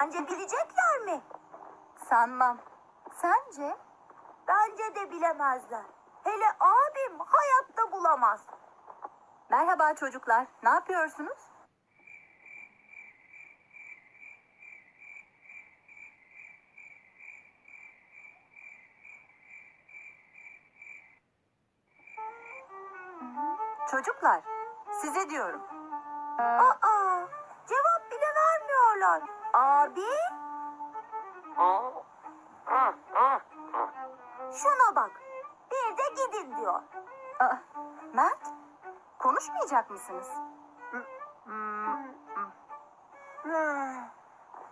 bilecekler mi? Sanmam. Sence? Bence de bilemezler. Hele abim hayatta bulamaz. Merhaba çocuklar. Ne yapıyorsunuz? Çocuklar, size diyorum. Aa, cevap bile vermiyorlar. Abi, şuna bak. Bir de gidin diyor. Mert, konuşmayacak mısınız?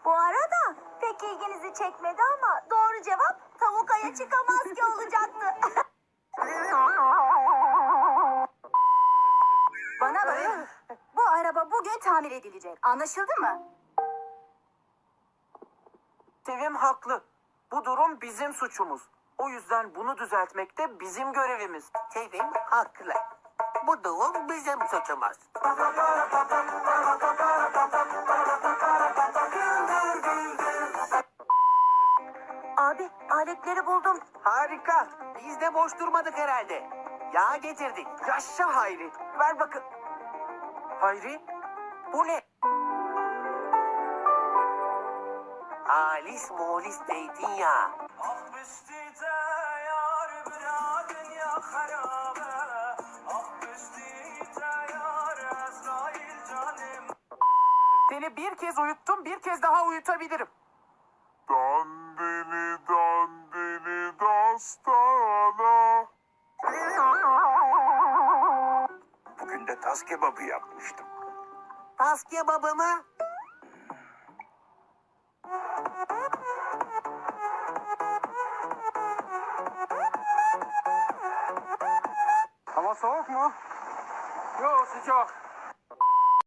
Bu arada pek ilginizi çekmedi ama doğru cevap tavuk aya çıkamaz ki olacaktı. Bana bak. Bu araba bugün tamir edilecek. Anlaşıldı mı? Sevim haklı. Bu durum bizim suçumuz. O yüzden bunu düzeltmek de bizim görevimiz. Sevim haklı. Bu durum bizim suçumuz. Abi aletleri buldum. Harika. Biz de boş durmadık herhalde. Yağ getirdik. Yaşa Hayri. Ver bakın. Hayri, bu ne? Halis mulis zeytinyağı. Seni bir kez uyuttum, bir kez daha uyutabilirim. Dandini dandini dastana. Bugün de tas kebabı yapmıştım. Tas kebabı mı? Soğuk mu? Yok sıcak.